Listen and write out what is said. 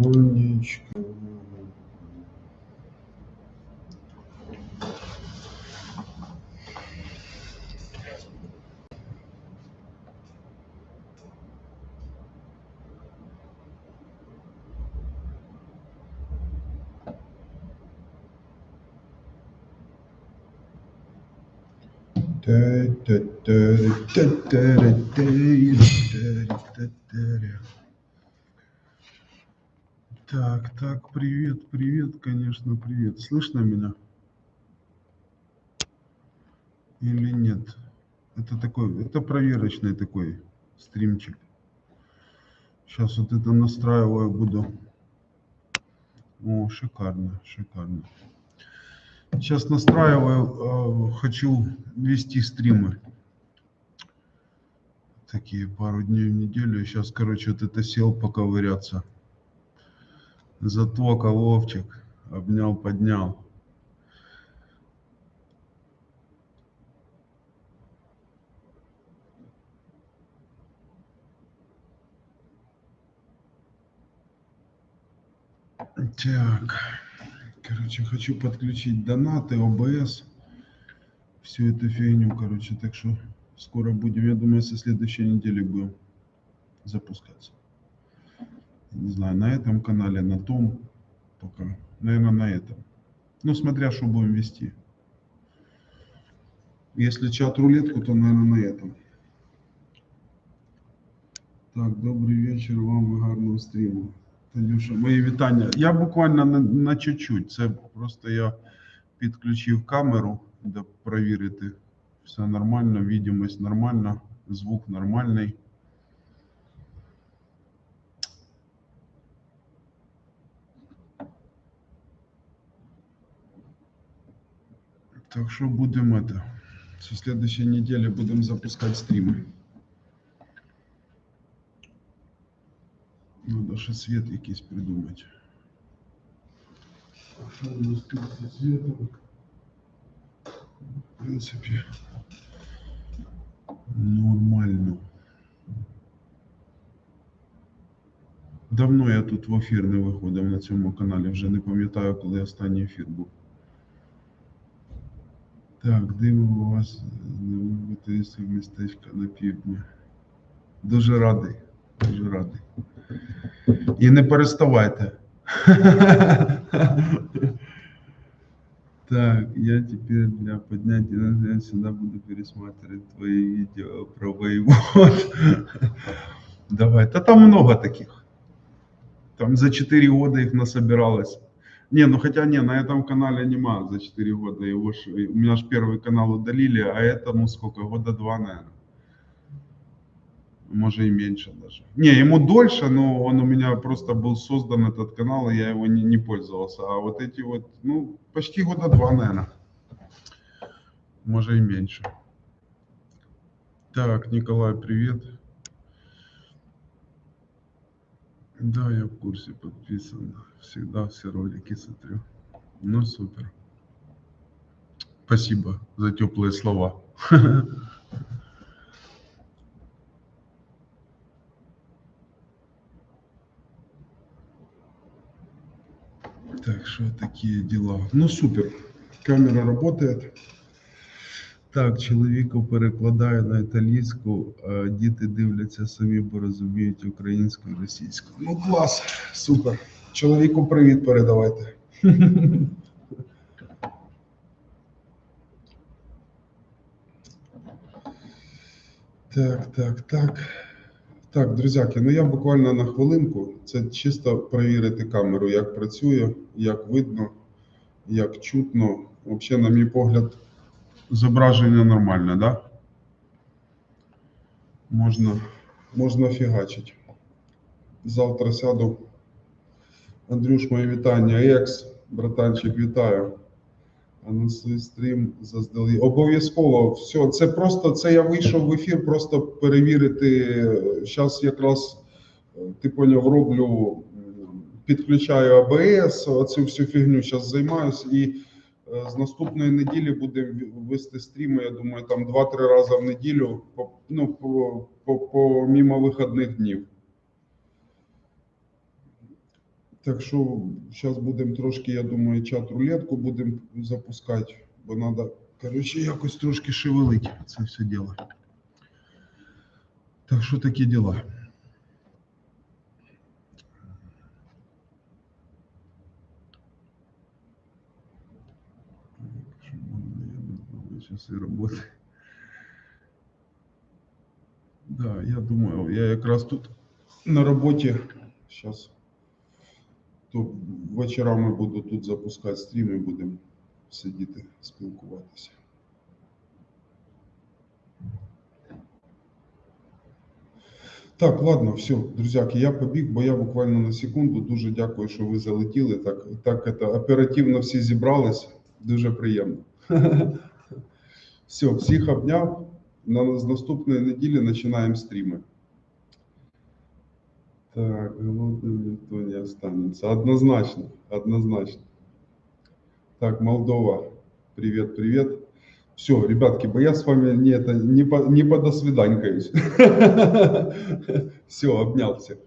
Умничка. Так, так, привет, привет, конечно, привет. Слышно меня? Или нет? Это такой, это проверочный такой стримчик. Сейчас вот это настраиваю буду. О, шикарно, шикарно. Сейчас настраиваю, э, хочу вести стримы. Такие пару дней в неделю. Сейчас, короче, вот это сел поковыряться. Затока, Вовчик. Обнял, поднял. Так. Короче, хочу подключить донаты, ОБС. Всю эту фигню, короче. Так что скоро будем, я думаю, со следующей недели будем запускаться. Не знаю, на этом канале, на том. Пока. Наверное, на этом. Ну, смотря, что будем вести. Если чат-рулетку, то, наверное, на этом. Так, добрий вечір вам і гарного стріму. Танюша, мої вітання. Я буквально на, на чуть-чуть. Це просто я підключив камеру, де перевірити. Все нормально, відомість нормальна, звук нормальний. Так що будемо это. Со следующей недели будемо запускати стріми. Надо ще світ якийсь придумати. Що у нас тут зі світом? В принципі, нормально. Давно я тут в ефір не виходив на цьому каналі, вже не пам'ятаю, коли останній ефір був. Так, диво вас знайомити містечка на півдні. Дуже радий, дуже радий. І не переставайте. Так, я теперь для поднятия я сюда буду пересматривать твои видео про воевод. Давай, да там много таких. Там за 4 года их насобиралось. Не, ну хотя не, на этом канале нема за 4 года. Его ж, у меня же первый канал удалили, а этому сколько? Года два, наверное. Может и меньше даже. Не, ему дольше, но он у меня просто был создан этот канал, и я его не, не пользовался. А вот эти вот, ну, почти года два, наверное. Может и меньше. Так, Николай, привет. Да, я в курсе подписан. Всегда все ролики смотрю. Ну, супер. Спасибо за теплые слова. Так что такие дела. Ну, супер. Камера работает. Так, чоловіку перекладає на італійську, а діти дивляться самі, бо розуміють українську і російську. Ну, клас, супер. Чоловіку привіт передавайте. Так, так, так. Так, друзяки, ну я буквально на хвилинку. Це чисто перевірити камеру, як працює, як видно, як чутно. Взагалі, на мій погляд, зображення нормальне, да? Можна, можна фігачити. Завтра сяду. Андрюш, мої вітання. Екс, братанчик, вітаю. Анонсуй стрім заздалегідь. Обов'язково. Все, це просто це я вийшов в ефір, просто перевірити. Зараз якраз е, ти поняв, роблю, підключаю АБС, оцю всю фігню зараз займаюся. І з наступної неділі будемо вести стріми. Я думаю, там 2-3 рази в неділю, ну, по, по, по мімо вихідних днів. Так що зараз будемо трошки, я думаю, чат рулетку будемо запускати, бо треба, коротше, якось трошки шевелити це все діло. Так що такі діла. Часы работы. Да, я думаю, я якраз тут на роботі зараз. То вечорами буду тут запускати стріми, будемо сидіти, спілкуватися. Так, ладно, все, друзяки, я побіг, бо я буквально на секунду. Дуже дякую, що ви залетіли. Так, так это, оперативно всі зібрались. Дуже приємно. Все, всіх обняв. На, з наступної неділі починаємо стріми. Так, голодным никто не останется. Однозначно, однозначно. Так, Молдова, привет, привет. Все, ребятки, бо я с вами не, это, не, по, не подосвиданькаюсь. Все, обнял всех.